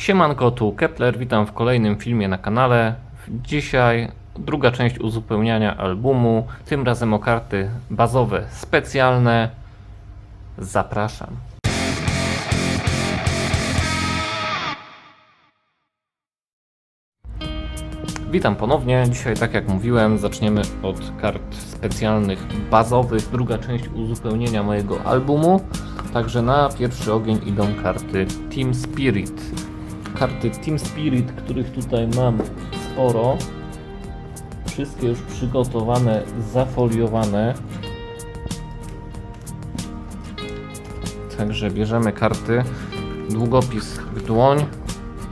Siemanko, tu Kepler, witam w kolejnym filmie na kanale. Dzisiaj druga część uzupełniania albumu, tym razem o karty bazowe specjalne. Zapraszam. Witam ponownie. Dzisiaj, tak jak mówiłem, zaczniemy od kart specjalnych, bazowych. Druga część uzupełnienia mojego albumu. Także na pierwszy ogień idą karty Team Spirit. Karty Team Spirit, których tutaj mam sporo. Wszystkie już przygotowane, zafoliowane. Także bierzemy karty, długopis w dłoń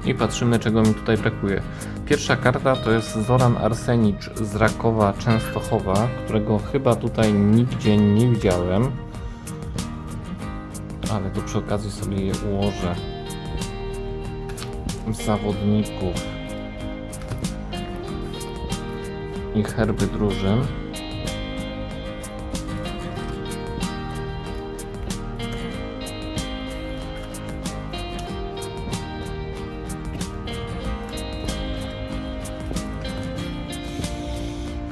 i patrzymy czego mi tutaj brakuje. Pierwsza karta to jest Zoran Arsenicz z Rakowa Częstochowa, którego chyba tutaj nigdzie nie widziałem. Ale to przy okazji sobie je ułożę. Zawodników i herby drużyn.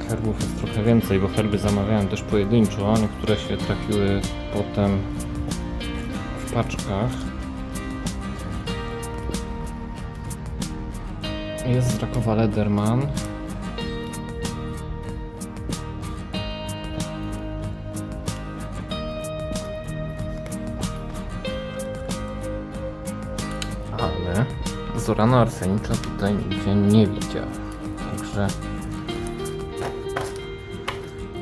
Herbów jest trochę więcej, bo herby zamawiałem też pojedynczo, a niektóre się trafiły potem w paczkach. Jest z Rakowa Lederman. Ale Zorana Arsenicza tutaj nigdzie nie widział. Także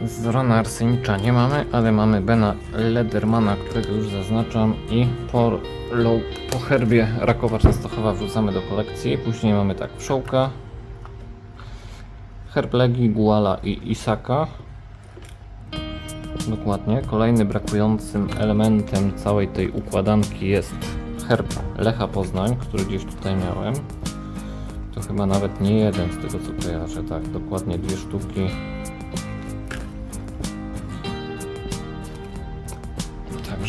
Zorana Arsenicza nie mamy, ale mamy Bena Ledermana, którego już zaznaczam i po, low, po herbie Rakowa Częstochowa wrzucamy do kolekcji. Później mamy tak Pszczółka, herb Legii, Guala i Isaka. Dokładnie. Kolejny brakującym elementem całej tej układanki jest herb Lecha Poznań, który gdzieś tutaj miałem. To chyba nawet nie jeden z tego co kojarzę, tak, dokładnie dwie sztuki.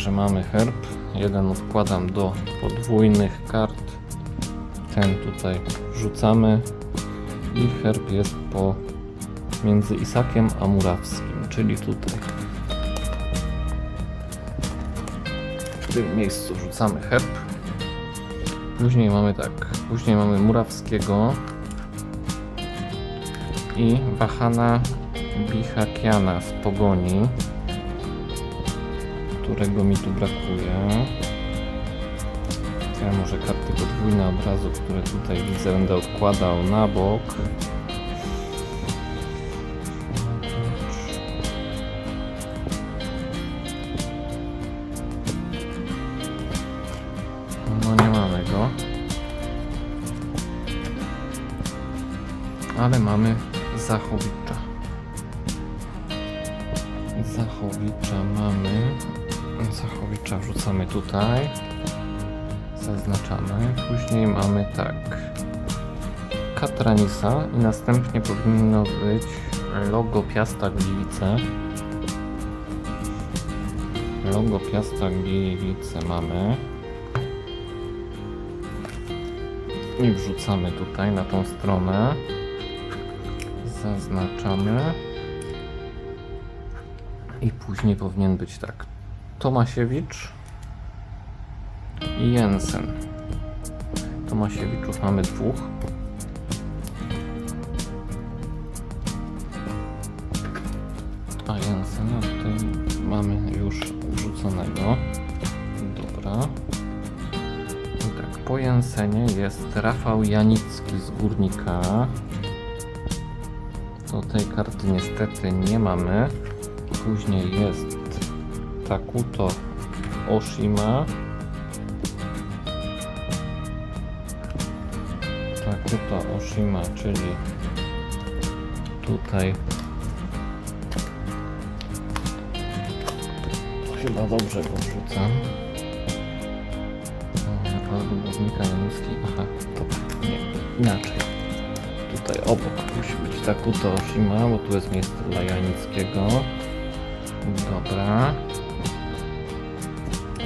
Także mamy herb. Jeden odkładam do podwójnych kart. Ten tutaj wrzucamy. I herb jest po między Isakiem a Murawskim, czyli tutaj. W tym miejscu wrzucamy herb. Później mamy tak, później mamy Murawskiego i Wahana Bihakiana z Pogoni którego mi tu brakuje. Ja może karty podwójne od razu, które tutaj widzę, będę odkładał na bok. No nie mamy go. Ale mamy Zachowicza. Zachowicza mamy. Zachowicza wrzucamy tutaj. Zaznaczamy. Później mamy tak. Katranisa i następnie powinno być logo Piasta Gliwice. Logo Piasta Gliwice mamy. I wrzucamy tutaj na tą stronę. Zaznaczamy. I później powinien być tak. Tomasiewicz i Jensen. Tomasiewiczów mamy dwóch. A Jensena tutaj mamy już wrzuconego. Dobra. I tak, po Jensenie jest Rafał Janicki z Górnika. To tej karty niestety nie mamy. Później jest Takuto Oshima. Takuto Oshima, czyli tutaj chyba dobrze go wrzucam. Albo Budownika Januski. Aha, to nie, inaczej. Tutaj obok musi być Takuto Oshima, bo tu jest miejsce dla Janickiego. Dobra.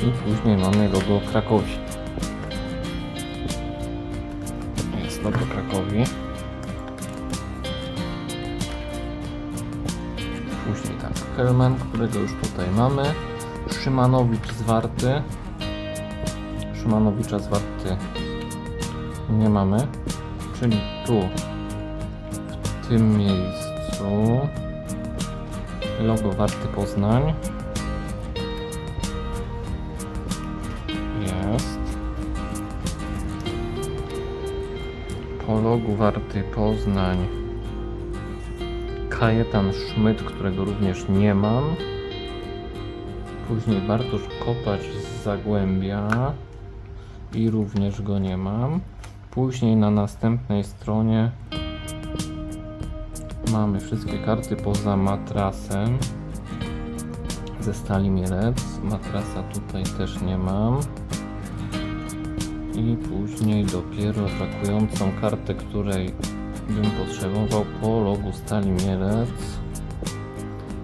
I później mamy logo Krakowi. logo Krakowi. Później tak, Helman, którego już tutaj mamy. Szymanowicz zwarty. Szymanowicza zwarty nie mamy. Czyli tu, w tym miejscu, logo Warty Poznań. Po logu Warty Poznań Kajetan Szmyt, którego również nie mam. Później Bartosz Kopacz z Zagłębia i również go nie mam. Później na następnej stronie mamy wszystkie karty poza matrasem ze stali Mielec. Matrasa tutaj też nie mam. I później dopiero brakującą kartę, której bym potrzebował po logu stali Mielec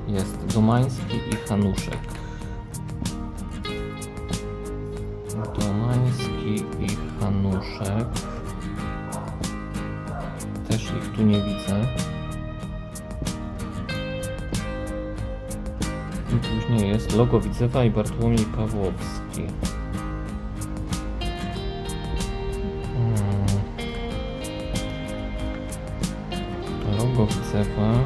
jest Domański i Hanuszek. Domański i Hanuszek. Też ich tu nie widzę. I później jest logo Widzewa i Bartłomiej Pawłowski. Logo Widzewa.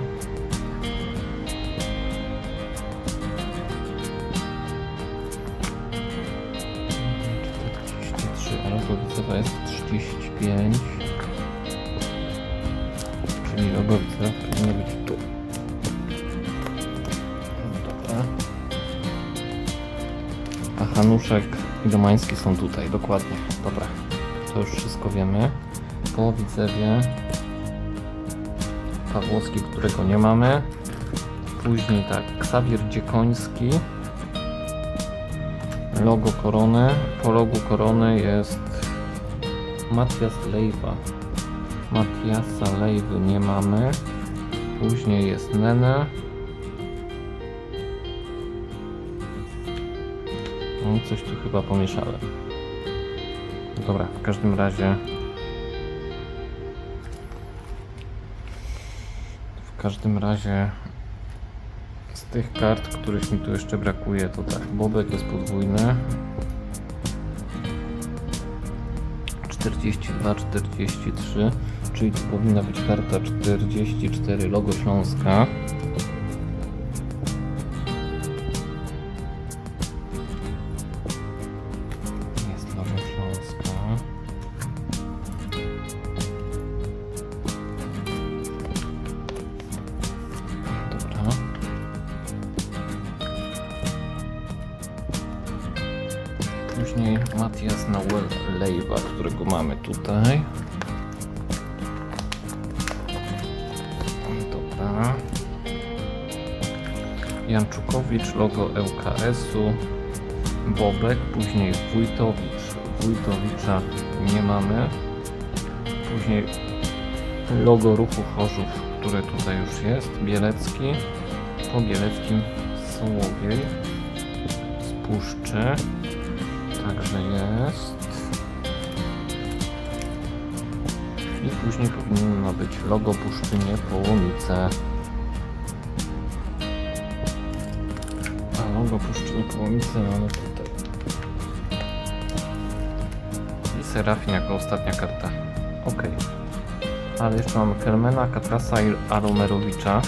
Czterdzieści trzy, a logo Widzewa jest 35. Czyli logo Widzewa powinno być tu. Dobra. A Hanuszek i Domański są tutaj, dokładnie. Dobra, to już wszystko wiemy. Po Widzewie Pawłowski, którego nie mamy. Później tak, Ksawier Dziekoński. Logo korony. Po logu korony jest Matias Lejwa. Matiasa Lejwy nie mamy. Później jest Nene. No, coś tu chyba pomieszałem. Dobra, w każdym razie. W każdym razie z tych kart, których mi tu jeszcze brakuje, to tak, Bobek jest podwójny. 42, 43, czyli tu powinna być karta 44 logo Śląska. Później Matias Nauel Lejwa, którego mamy tutaj. Dobra. Janczukowicz, logo ŁKS-u. Bobek, później Wójtowicz. Wójtowicza nie mamy. Później logo ruchu Chorzów, które tutaj już jest. Bielecki. Po Bieleckim Słowiej. Z Także jest. I później powinno być logo Puszczynie Połomice. A logo Puszczynie Połomice mamy tutaj. I Serafin jako ostatnia karta. Ok. Ale jeszcze mamy Kelmena, Katrasa i Aromerowicza.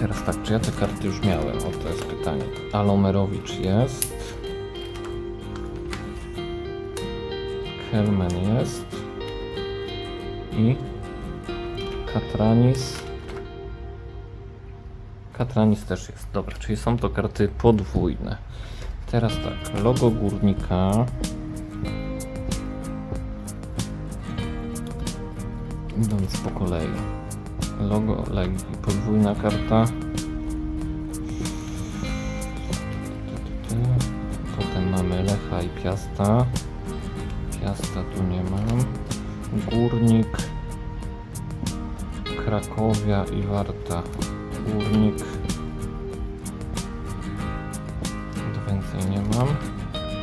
Teraz tak, czy ja te karty już miałem? O, to jest pytanie. Alomerowicz jest. Helmen jest. I Katranis. Katranis też jest. Dobra, czyli są to karty podwójne. Teraz tak, logo górnika. Idąc po kolei. Logo Legii, podwójna karta. Potem mamy Lecha i Piasta. Piasta tu nie mam. Górnik. Krakowia i Warta. Górnik. Tu więcej nie mam.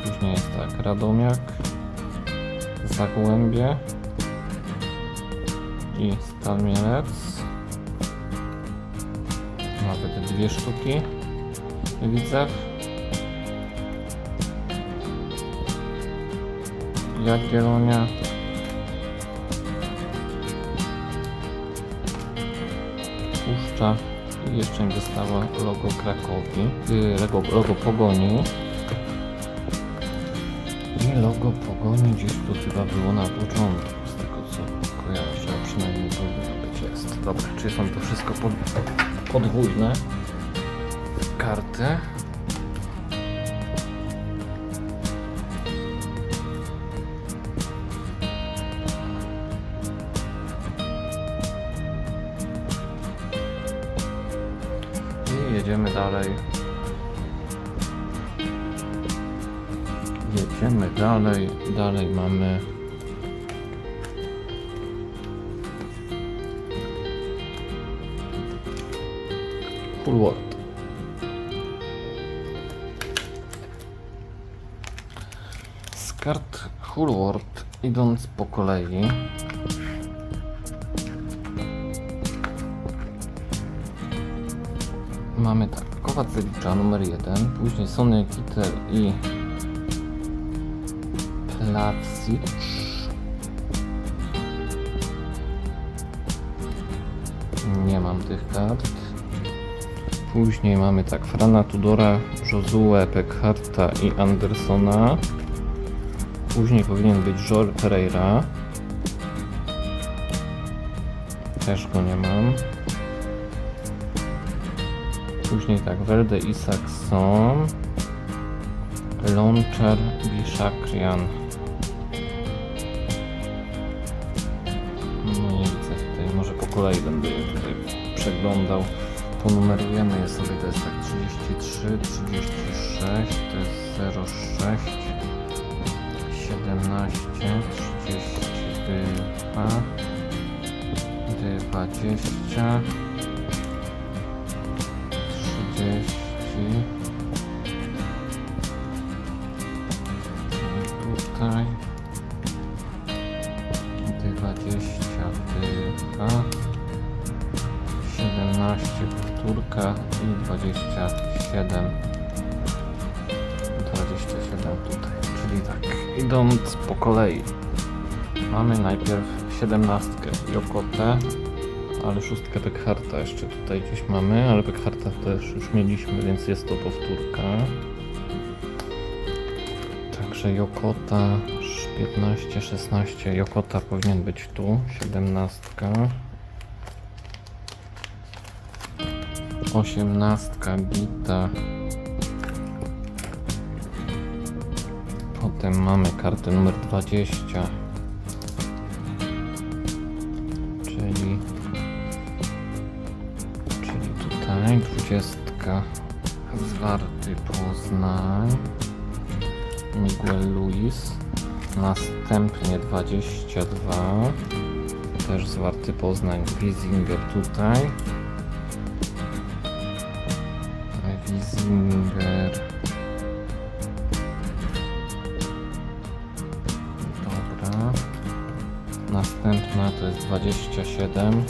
Później jest tak, Radomiak. Zagłębie i Stal Mielec. Nawet dwie sztuki widzę. Jagiellonia. Puszcza i jeszcze mi zostało logo Krakowi, yy, logo, logo Pogoni. I logo Pogoni gdzieś tu chyba było na początku, z tego co kojarzę, przynajmniej powinno być jest. Dobra, czy są to wszystko pod, podwójne karty? I jedziemy dalej. Jedziemy dalej. Dalej mamy. Fullword. Z kart Hullward idąc po kolei. Mamy tak, Kowacewicza numer 1, później Sony Kitter i Placic. Nie mam tych kart. Później mamy tak, Frana Tudora, Josue Pekharta i Andersona. Później powinien być Joel Pereira. Też go nie mam. Później tak, Welde Isaacson, Launcher Bishakrian. Nie widzę tutaj, może po kolei będę je tutaj przeglądał. Ponumerujemy je sobie, to jest tak 33, 36, to jest 06, 17, 32, 20, 30 tutaj 27 27 tutaj czyli tak idąc po kolei mamy najpierw 17 Jokotę ale szóstkę Pekharta jeszcze tutaj gdzieś mamy, ale Pekharta też już mieliśmy, więc jest to powtórka. Także Jokota 15, 16, Jokota powinien być tu, 17. 18 Gita. Potem mamy kartę numer 20. Czyli Czyli tutaj dwudziestka zwarty Poznań. Miguel Luis. Następnie 22 też zwarty Poznań. Wiesinger tutaj Wiesinger dobra. Następna to jest 27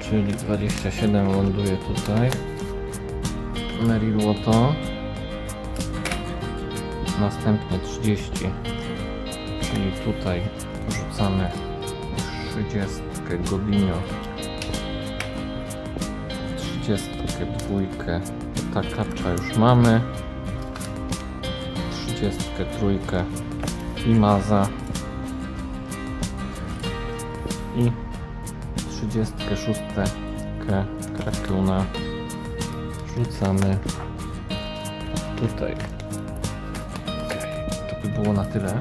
czyli 27 ląduje tutaj. Merilłoto. Następnie 30, czyli tutaj rzucamy 30 Gobinio. 32 Takacza już mamy. 33 Imaza. I 36 Krakuna rzucamy tutaj. To by było na tyle.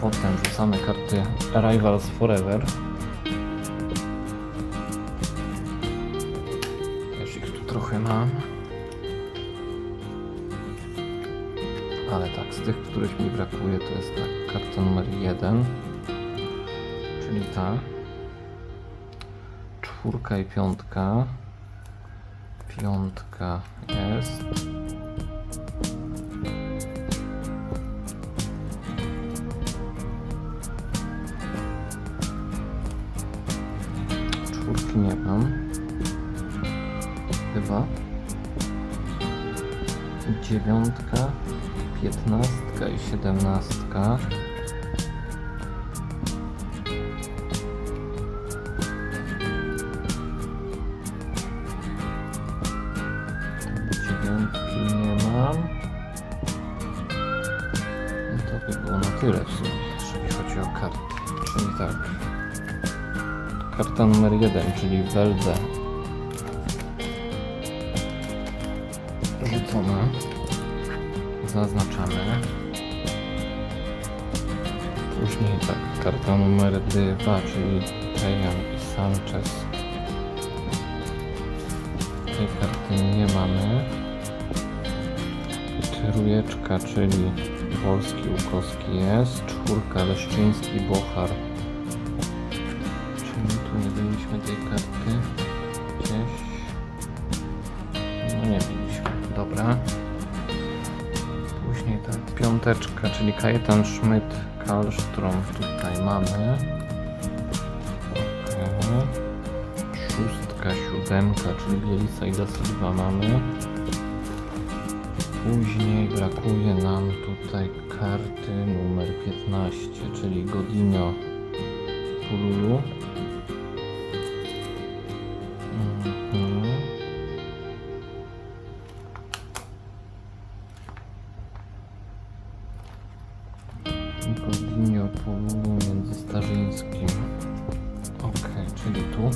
Potem rzucamy karty Arrivals Forever. kupuje, to jest tak, karta numer 1, czyli ta. Czwórka i piątka. Piątka jest. Czwórki nie mam. Chyba. Dziewiątka. Piętnasta piętnastka i siedemnastka. Dziewiątki nie mam. No to by było na tyle w sumie, jeżeli chodzi o karty. Czyli tak. Karta numer jeden, czyli Welde. Rzucona. Zaznaczamy. Później tak, karta numer dwa, czyli Tejan i Sanchez. Tej karty nie mamy. Trójeczka, czyli Wolski Łukowski jest. Czwórka, Leszczyński, Bochar. Czyli tu nie mieliśmy tej karty. Piąteczka, czyli Kajetan Schmidt, Karlstrom tutaj mamy. Okej. Szóstka, siódemka, czyli Bielisa i Da mamy. Później brakuje nam tutaj karty numer 15, czyli Godinho Pululu. Czyli tu.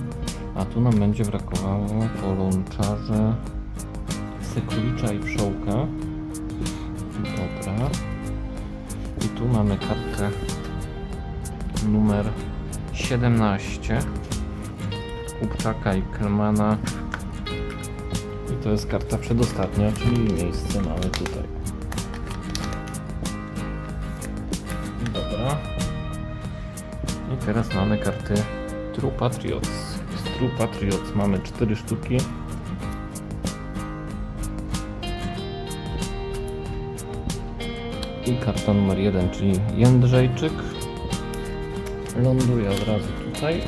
A tu nam będzie brakowało po łączarze Sekulicza i Wszołka. Dobra. I tu mamy kartę numer 17 Kupczaka i Kelmana. I to jest karta przedostatnia, czyli miejsce mamy tutaj. Dobra. I teraz mamy karty True Patriots. Z True Patriots mamy 4 sztuki. I karta numer 1, czyli Jędrzejczyk. Ląduje od razu tutaj.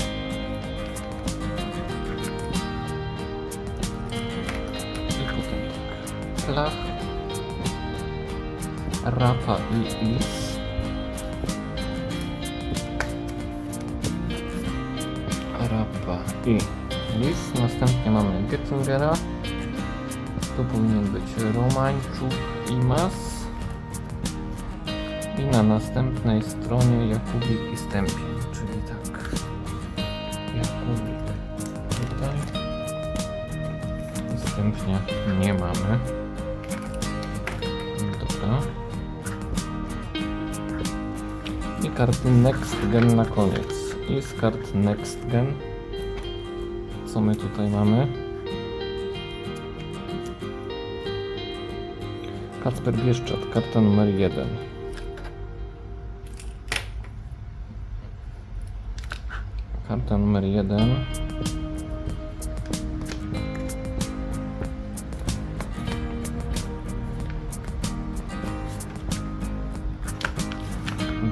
Potem tak. Klach. Rapa i Lis. Następnie Gettingera. To powinien być Romańczuk i Mas. I na następnej stronie Jakubik i Stępień, czyli tak. Jakubik tutaj. I Stępnia nie mamy. Dobra. I karty Next Gen na koniec. I z kart Next Gen. Co my tutaj mamy? Kacper Bieszczat, karta numer 1. Karta numer 1.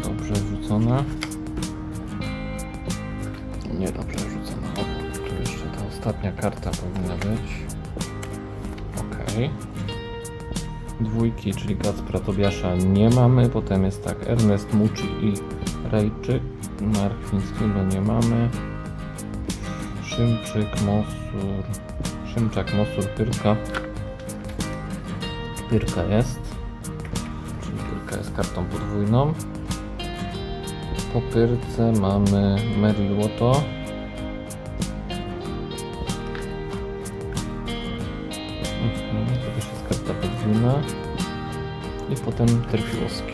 Dobrze rzucona. Nie dobrze rzucona. O, tu jeszcze ta ostatnia karta powinna być. Ok. Dwójki, czyli Kacpra Tobiasza nie mamy. Potem jest tak Ernest Muci i Rejczyk. Markwińskiego nie mamy. Szymczyk, Mosur. Szymczak, Mosur, Pyrka. Pyrka jest. Czyli Pyrka jest kartą podwójną. Po Pyrce mamy Meryl I potem Terpiłowski.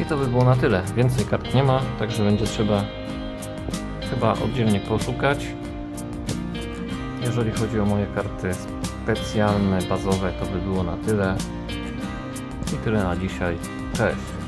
I to by było na tyle. Więcej kart nie ma, także będzie trzeba chyba oddzielnie poszukać. Jeżeli chodzi o moje karty specjalne, bazowe, to by było na tyle. I tyle na dzisiaj. Cześć!